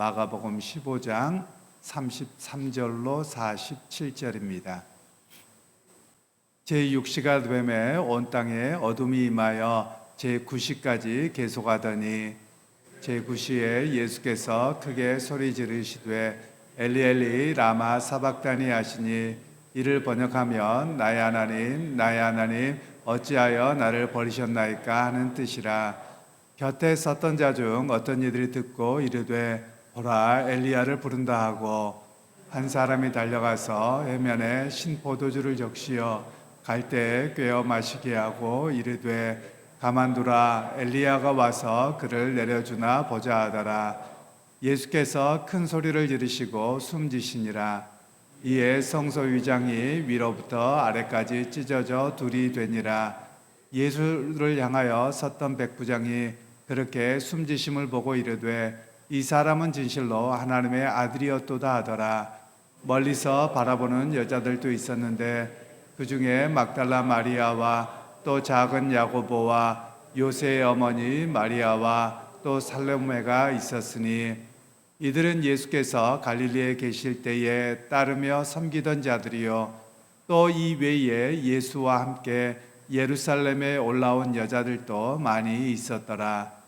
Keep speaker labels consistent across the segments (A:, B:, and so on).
A: 마가복음 15장 33절로 47절입니다. 제6시가 되매 온 땅에 어둠이 임하여 제9시까지 계속하더니 제9시에 예수께서 크게 소리 지르시되 엘리 엘리 라마 사박다니 하시니 이를 번역하면 나의 하나님 나의 하나님 어찌하여 나를 버리셨나이까 하는 뜻이라 곁에 섰던 자 중 어떤 이들이 듣고 이르되 보라 엘리야를 부른다 하고 한 사람이 달려가서 해면에 신포도주를 적시어 갈대에 꿰어 마시게 하고 이르되 가만두라 엘리야가 와서 그를 내려주나 보자 하더라. 예수께서 큰 소리를 지르시고 숨지시니라. 이에 성소 위장이 위로부터 아래까지 찢어져 둘이 되니라. 예수를 향하여 섰던 백부장이 그렇게 숨지심을 보고 이르되 이 사람은 진실로 하나님의 아들이었도다 하더라. 멀리서 바라보는 여자들도 있었는데 그 중에 막달라 마리아와 또 작은 야고보와 요새의 어머니 마리아와 또 살로메가 있었으니 이들은 예수께서 갈릴리에 계실 때에 따르며 섬기던 자들이요. 또 이 외에 예수와 함께 예루살렘에 올라온 여자들도 많이 있었더라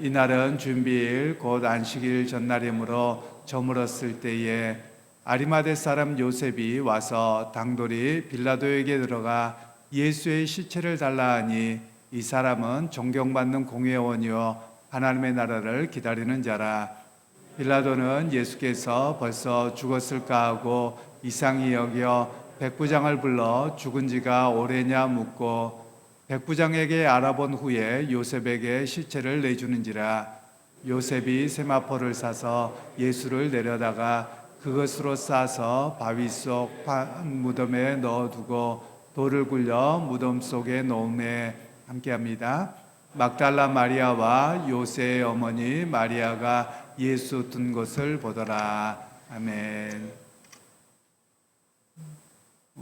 A: 이날은 준비일 곧 안식일 전날이므로 저물었을 때에 아리마대 사람 요셉이 와서 당돌이 빌라도에게 들어가 예수의 시체를 달라 하니 이 사람은 존경받는 공회원이요 하나님의 나라를 기다리는 자라. 빌라도는 예수께서 벌써 죽었을까 하고 이상히 여겨 백부장을 불러 죽은 지가 오래냐 묻고 백부장에게 알아본 후에 요셉에게 시체를 내주는지라 요셉이 세마포를 사서 예수를 내려다가 그것으로 싸서 바위 속 무덤에 넣어두고 돌을 굴려 무덤 속에 놓음에 함께합니다. 막달라 마리아와 요새의 어머니 마리아가 예수 둔 것을 보더라. 아멘.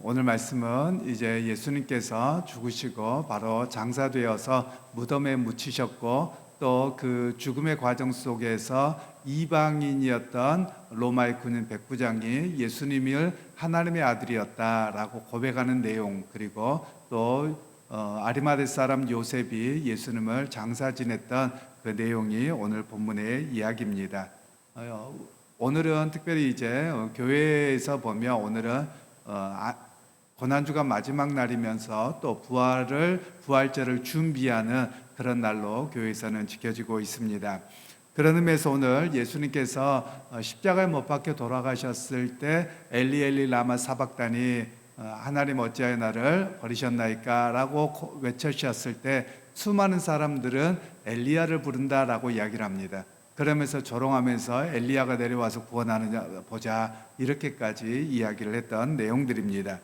A: 오늘 말씀은 이제 예수님께서 죽으시고 바로 장사되어서 무덤에 묻히셨고 또 그 죽음의 과정 속에서 이방인이었던 로마의 군인 백부장이 예수님을 하나님의 아들이었다라고 고백하는 내용 그리고 또 어, 아리마대 사람 요셉이 예수님을 장사 지냈던 그 내용이 오늘 본문의 이야기입니다. 어, 오늘은 특별히 이제 어, 교회에서 보면 오늘은 어, 아, 고난주가 마지막 날이면서 또 부활을 부활절을 준비하는 그런 날로 교회에서는 지켜지고 있습니다. 그런 의미에서 오늘 예수님께서 어, 십자가에 못 박혀 돌아가셨을 때 엘리 엘리 라마 사박단이 어, 하나님 어찌하여 나를 버리셨나이까라고 외쳐주셨을 때 수많은 사람들은 엘리야를 부른다라고 이야기를 합니다. 그러면서 조롱하면서 엘리야가 내려와서 구원하느냐 보자 이렇게까지 이야기를 했던 내용들입니다.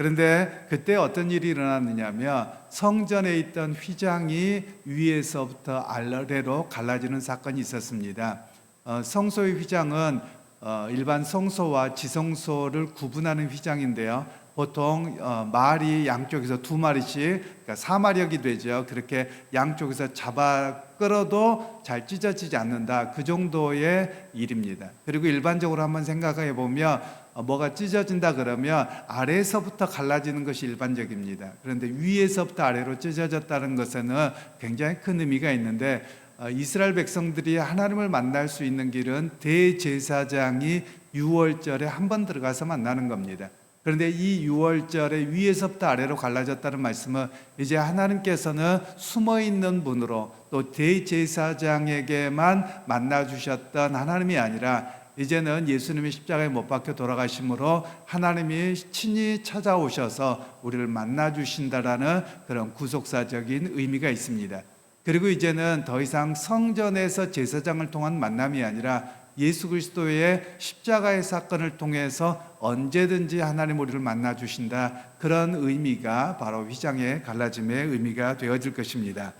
A: 그런데 그때 어떤 일이 일어났느냐면 성전에 있던 휘장이 위에서부터 아래로 갈라지는 사건이 있었습니다. 어, 성소의 휘장은 어, 일반 성소와 지성소를 구분하는 휘장인데요. 보통 어, 말이 양쪽에서 두 마리씩 그러니까 사마력이 되죠. 그렇게 양쪽에서 잡아 끌어도 잘 찢어지지 않는다. 그 정도의 일입니다. 그리고 일반적으로 한번 생각해 보면 어, 뭐가 찢어진다 그러면 아래에서부터 갈라지는 것이 일반적입니다. 그런데 위에서부터 아래로 찢어졌다는 것에는 굉장히 큰 의미가 있는데 어, 이스라엘 백성들이 하나님을 만날 수 있는 길은 대제사장이 6월절에 한 번 들어가서 만나는 겁니다. 그런데 이 6월절에 위에서부터 아래로 갈라졌다는 말씀은 이제 하나님께서는 숨어 있는 분으로 또 대제사장에게만 만나 주셨던 하나님이 아니라 이제는 예수님이 십자가에 못 박혀 돌아가심으로 하나님이 친히 찾아오셔서 우리를 만나 주신다라는 그런 구속사적인 의미가 있습니다. 그리고 이제는 더 이상 성전에서 제사장을 통한 만남이 아니라 예수 그리스도의 십자가의 사건을 통해서 언제든지 하나님 우리를 만나 주신다. 그런 의미가 바로 휘장의 갈라짐의 의미가 되어질 것입니다.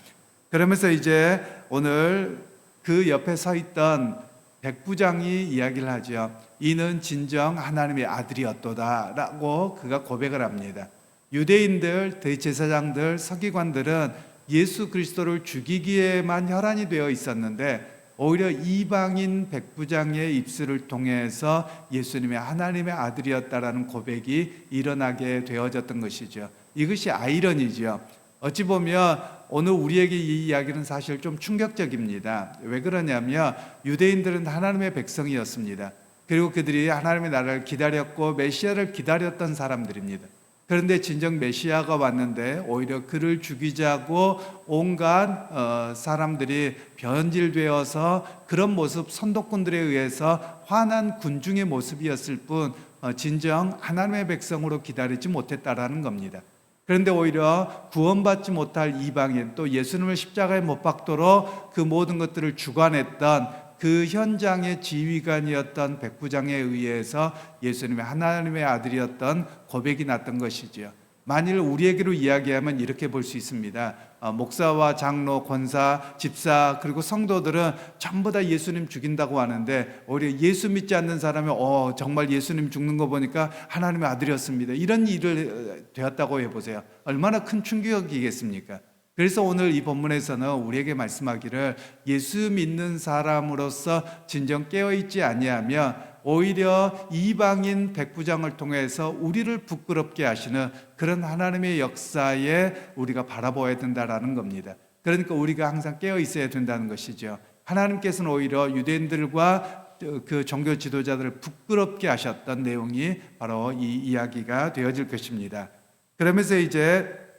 A: 그러면서 이제 오늘 그 옆에 서 있던 백부장이 이야기를 하죠. 이는 진정 하나님의 아들이었도다라고 그가 고백을 합니다. 유대인들, 대제사장들, 서기관들은 예수 그리스도를 죽이기에만 혈안이 되어 있었는데 오히려 이방인 백부장의 입술을 통해서 예수님의 하나님의 아들이었다라는 고백이 일어나게 되어졌던 것이죠. 이것이 아이러니지요. 어찌 보면 오늘 우리에게 이 이야기는 사실 좀 충격적입니다. 왜 그러냐면 유대인들은 하나님의 백성이었습니다. 그리고 그들이 하나님의 나라를 기다렸고 메시아를 기다렸던 사람들입니다. 그런데 진정 메시아가 왔는데 오히려 그를 죽이자고 온갖 어, 사람들이 변질되어서 그런 모습 선독군들에 의해서 화난 군중의 모습이었을 뿐 어, 진정 하나님의 백성으로 기다리지 못했다라는 겁니다. 그런데 오히려 구원받지 못할 이방인 또 예수님을 십자가에 못 박도록 그 모든 것들을 주관했던 그 현장의 지휘관이었던 백부장에 의해서 예수님의 하나님의 아들이었던 고백이 났던 것이지요. 만일 우리에게로 이야기하면 이렇게 볼 수 있습니다. 어, 목사와 장로, 권사, 집사 그리고 성도들은 전부 다 예수님 죽인다고 하는데 오히려 예수 믿지 않는 사람이 어 정말 예수님 죽는 거 보니까 하나님의 아들이었습니다. 이런 일을 어, 되었다고 해보세요. 얼마나 큰 충격이겠습니까? 그래서 오늘 이 본문에서는 우리에게 말씀하기를 예수 믿는 사람으로서 진정 깨어 있지 아니하면 오히려 이방인 백부장을 통해서 우리를 부끄럽게 하시는 그런 하나님의 역사에 우리가 바라보아야 된다라는 겁니다. 그러니까 우리가 항상 깨어 있어야 된다는 것이죠. 하나님께서는 오히려 유대인들과 그 종교 지도자들을 부끄럽게 하셨던 내용이 바로 이 이야기가 되어질 것입니다. 그러면서 이제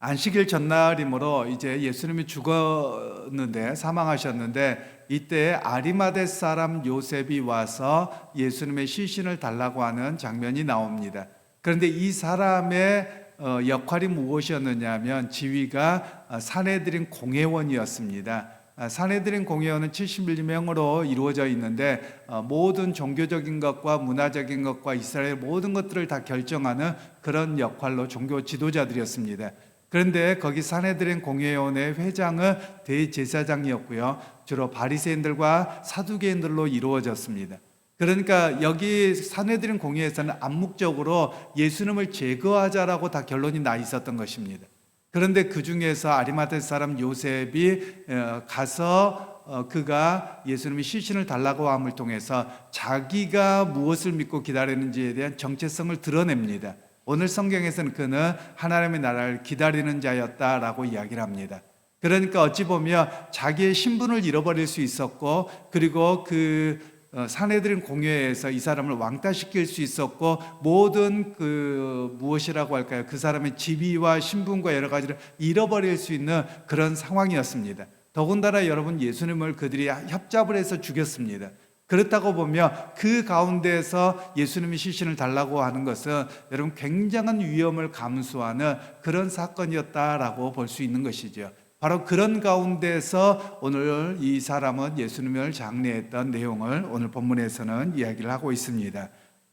A: 안식일 전날이므로 이제 예수님이 죽었는데 사망하셨는데 이때 아리마대 사람 요셉이 와서 예수님의 시신을 달라고 하는 장면이 나옵니다. 그런데 이 사람의 어, 역할이 무엇이었느냐면 지위가 어, 사내들인 공회원이었습니다. 아, 사내들인 공회원은 71명으로 이루어져 있는데 어, 모든 종교적인 것과 문화적인 것과 이스라엘 모든 것들을 다 결정하는 그런 역할로 종교 지도자들이었습니다. 그런데 거기 사내들인 공회원의 회장은 대제사장이었고요. 주로 바리새인들과 사두개인들로 이루어졌습니다. 그러니까 여기 사내들인 공회에서는 암묵적으로 예수님을 제거하자라고 다 결론이 나 있었던 것입니다. 그런데 그 중에서 아리마대 사람 요셉이 어, 가서 어, 그가 예수님의 시신을 달라고 함을 통해서 자기가 무엇을 믿고 기다리는지에 대한 정체성을 드러냅니다. 오늘 성경에서는 그는 하나님의 나라를 기다리는 자였다라고 이야기를 합니다. 그러니까 어찌 보면 자기의 신분을 잃어버릴 수 있었고 그리고 그 어, 사내들인 공회에서 이 사람을 왕따시킬 수 있었고 모든 그 무엇이라고 할까요? 그 사람의 지위와 신분과 여러 가지를 잃어버릴 수 있는 그런 상황이었습니다. 더군다나 여러분 예수님을 그들이 협잡을 해서 죽였습니다. 그렇다고 보면 그 가운데서 예수님이 시신을 달라고 하는 것은 여러분 굉장한 위험을 감수하는 그런 사건이었다라고 볼 수 있는 것이죠. 바로 그런 가운데서 오늘 이 사람은 예수님을 장례했던 내용을 오늘 본문에서는 이야기를 하고 있습니다.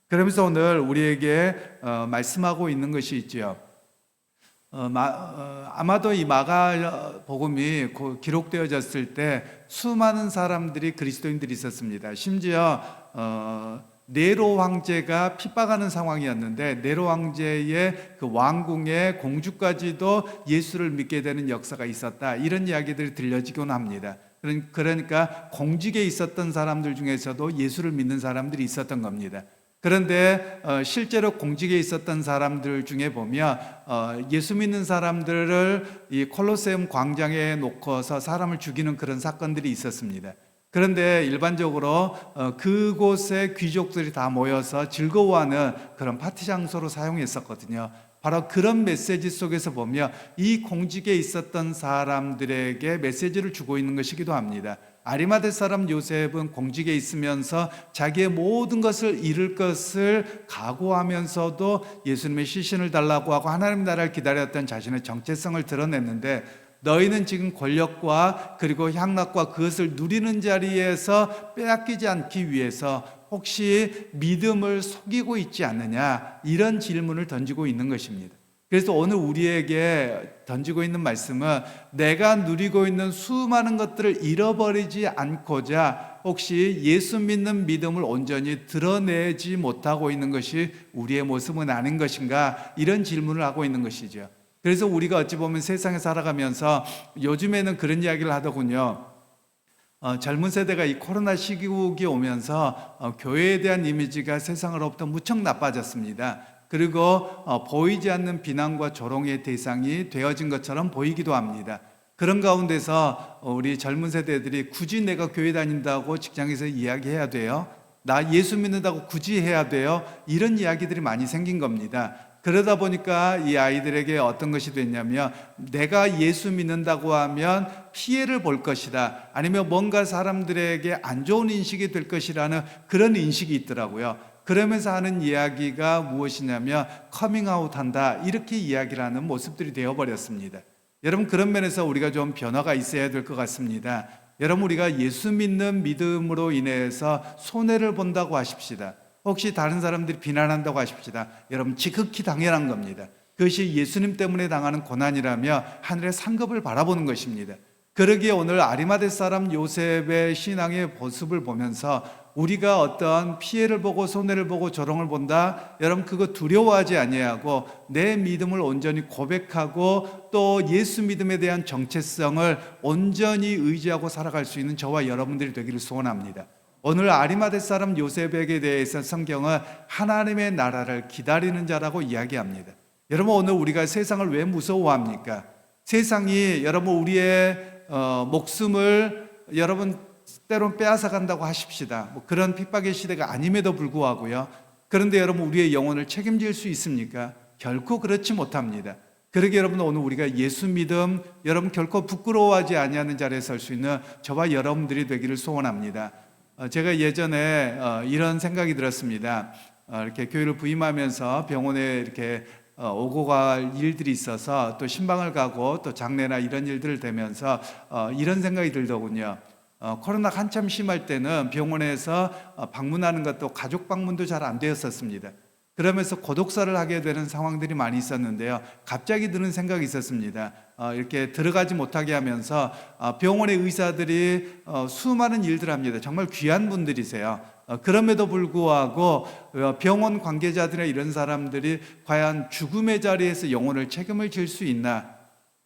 A: 그러면서 오늘 우리에게 어, 말씀하고 있는 것이 있지요. 어, 마, 어, 아마도 이 마가 복음이 기록되어졌을 때 수많은 사람들이 그리스도인들이 있었습니다. 심지어 어, 네로 황제가 핍박하는 상황이었는데 네로 황제의 그 왕궁의 공주까지도 예수를 믿게 되는 역사가 있었다. 이런 이야기들이 들려지곤 합니다. 그러니까 공직에 있었던 사람들 중에서도 예수를 믿는 사람들이 있었던 겁니다. 그런데 어, 실제로 공직에 있었던 사람들 중에 보면 어, 예수 믿는 사람들을 이 콜로세움 광장에 놓고서 사람을 죽이는 그런 사건들이 있었습니다. 그런데 일반적으로 어, 그곳에 귀족들이 다 모여서 즐거워하는 그런 파티 장소로 사용했었거든요. 바로 그런 메시지 속에서 보면 이 공직에 있었던 사람들에게 메시지를 주고 있는 것이기도 합니다. 아리마대 사람 요셉은 공직에 있으면서 자기의 모든 것을 잃을 것을 각오하면서도 예수님의 시신을 달라고 하고 하나님 나라를 기다렸던 자신의 정체성을 드러냈는데 너희는 지금 권력과 그리고 향락과 그것을 누리는 자리에서 빼앗기지 않기 위해서 혹시 믿음을 속이고 있지 않느냐 이런 질문을 던지고 있는 것입니다. 그래서 오늘 우리에게 던지고 있는 말씀은 내가 누리고 있는 수많은 것들을 잃어버리지 않고자 혹시 예수 믿는 믿음을 온전히 드러내지 못하고 있는 것이 우리의 모습은 아닌 것인가 이런 질문을 하고 있는 것이죠. 그래서 우리가 어찌 보면 세상에 살아가면서 요즘에는 그런 이야기를 하더군요. 어, 젊은 세대가 이 코로나 시국이 오면서 어, 교회에 대한 이미지가 세상으로부터 무척 나빠졌습니다. 그리고 어, 보이지 않는 비난과 조롱의 대상이 되어진 것처럼 보이기도 합니다. 그런 가운데서 어, 우리 젊은 세대들이 굳이 내가 교회 다닌다고 직장에서 이야기해야 돼요. 나 예수 믿는다고 굳이 해야 돼요. 이런 이야기들이 많이 생긴 겁니다. 그러다 보니까 이 아이들에게 어떤 것이 됐냐면 내가 예수 믿는다고 하면 피해를 볼 것이다. 아니면 뭔가 사람들에게 안 좋은 인식이 될 것이라는 그런 인식이 있더라고요. 그러면서 하는 이야기가 무엇이냐면 커밍아웃 한다. 이렇게 이야기를 하는 모습들이 되어버렸습니다. 여러분 그런 면에서 우리가 좀 변화가 있어야 될 것 같습니다. 여러분 우리가 예수 믿는 믿음으로 인해서 손해를 본다고 하십시다. 혹시 다른 사람들이 비난한다고 하십시다. 여러분 지극히 당연한 겁니다. 그것이 예수님 때문에 당하는 고난이라며 하늘의 상급을 바라보는 것입니다. 그러기에 오늘 아리마대 사람 요셉의 신앙의 모습을 보면서 우리가 어떤 피해를 보고 손해를 보고 조롱을 본다. 여러분 그거 두려워하지 아니하고 내 믿음을 온전히 고백하고 또 예수 믿음에 대한 정체성을 온전히 의지하고 살아갈 수 있는 저와 여러분들이 되기를 소원합니다. 오늘 아리마대 사람 요셉에게 대해서 성경은 하나님의 나라를 기다리는 자라고 이야기합니다. 여러분 오늘 우리가 세상을 왜 무서워합니까? 세상이 여러분 우리의 어, 목숨을 여러분 때론 빼앗아 간다고 하십시다. 뭐 그런 핍박의 시대가 아님에도 불구하고요. 그런데 여러분 우리의 영혼을 책임질 수 있습니까? 결코 그렇지 못합니다. 그러게 여러분 오늘 우리가 예수 믿음 여러분 결코 부끄러워하지 아니하는 자리에 설 수 있는 저와 여러분들이 되기를 소원합니다. 어, 제가 예전에 어, 이런 생각이 들었습니다. 어, 이렇게 교회를 부임하면서 병원에 이렇게 어, 오고 갈 일들이 있어서 또 신방을 가고 또 장례나 이런 일들을 되면서 어, 이런 생각이 들더군요. 어, 코로나 한참 심할 때는 병원에서 어, 방문하는 것도 가족 방문도 잘 안 되었었습니다. 그러면서 고독사를 하게 되는 상황들이 많이 있었는데요. 갑자기 드는 생각이 있었습니다. 어, 이렇게 들어가지 못하게 하면서 어, 병원의 의사들이 어, 수많은 일들을 합니다. 정말 귀한 분들이세요. 어, 그럼에도 불구하고 어, 병원 관계자들의 이런 사람들이 과연 죽음의 자리에서 영혼을 책임을 질 수 있나?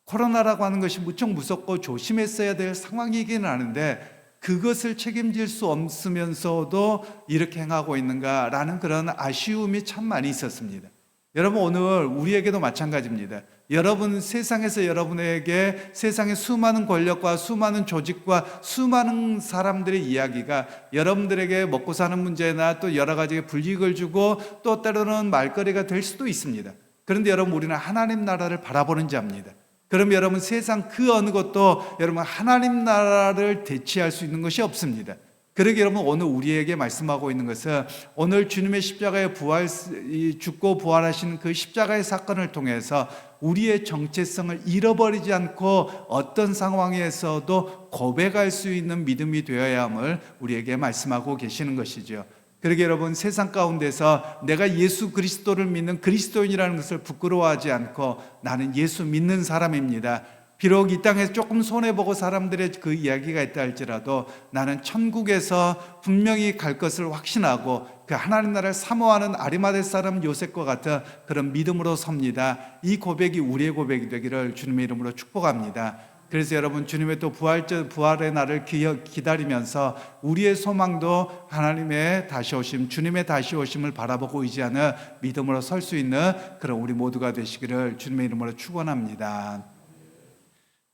A: 코로나라고 하는 것이 무척 무섭고 조심했어야 될 상황이기는 하는데 그것을 책임질 수 없으면서도 이렇게 행하고 있는가라는 그런 아쉬움이 참 많이 있었습니다. 여러분 오늘 우리에게도 마찬가지입니다. 여러분 세상에서 여러분에게 세상의 수많은 권력과 수많은 조직과 수많은 사람들의 이야기가 여러분들에게 먹고 사는 문제나 또 여러 가지 불이익을 주고 또 때로는 말거리가 될 수도 있습니다. 그런데 여러분 우리는 하나님 나라를 바라보는 자입니다. 그럼 여러분 세상 그 어느 것도 여러분 하나님 나라를 대체할 수 있는 것이 없습니다. 그러게 여러분 오늘 우리에게 말씀하고 있는 것은 오늘 주님의 십자가의 부활 이 죽고 부활하신 그 십자가의 사건을 통해서 우리의 정체성을 잃어버리지 않고 어떤 상황에서도 고백할 수 있는 믿음이 되어야 함을 우리에게 말씀하고 계시는 것이죠. 그러게 여러분 세상 가운데서 내가 예수 그리스도를 믿는 그리스도인이라는 것을 부끄러워하지 않고 나는 예수 믿는 사람입니다. 비록 이 땅에서 조금 손해보고 사람들의 그 이야기가 있다 할지라도 나는 천국에서 분명히 갈 것을 확신하고 그 하나님 나라를 사모하는 아리마대 사람 요셉과 같은 그런 믿음으로 섭니다. 이 고백이 우리의 고백이 되기를 주님의 이름으로 축복합니다. 그래서 여러분 주님의 또 부활 부활의 날을 기다리면서 우리의 소망도 하나님의 다시 오심, 주님의 다시 오심을 바라보고 의지하는 믿음으로 설 수 있는 그런 우리 모두가 되시기를 주님의 이름으로 축원합니다.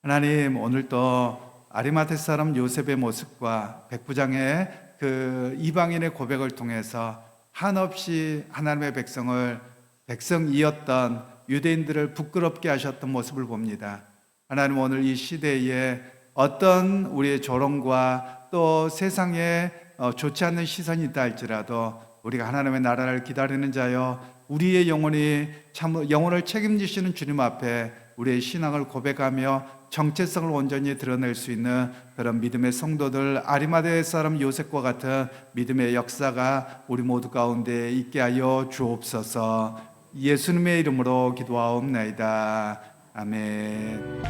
A: 하나님 오늘 또 아리마테 사람 요셉의 모습과 백부장의 그 이방인의 고백을 통해서 한없이 하나님의 백성을 백성이었던 유대인들을 부끄럽게 하셨던 모습을 봅니다. 하나님 오늘 이 시대에 어떤 우리의 조롱과 또 세상에 어, 좋지 않는 시선이 있다 할지라도 우리가 하나님의 나라를 기다리는 자여 우리의 영혼이 참 영혼을 책임지시는 주님 앞에 우리의 신앙을 고백하며 정체성을 온전히 드러낼 수 있는 그런 믿음의 성도들 아리마대 사람 요셉과 같은 믿음의 역사가 우리 모두 가운데 있게 하여 주옵소서 예수님의 이름으로 기도하옵나이다. 아멘.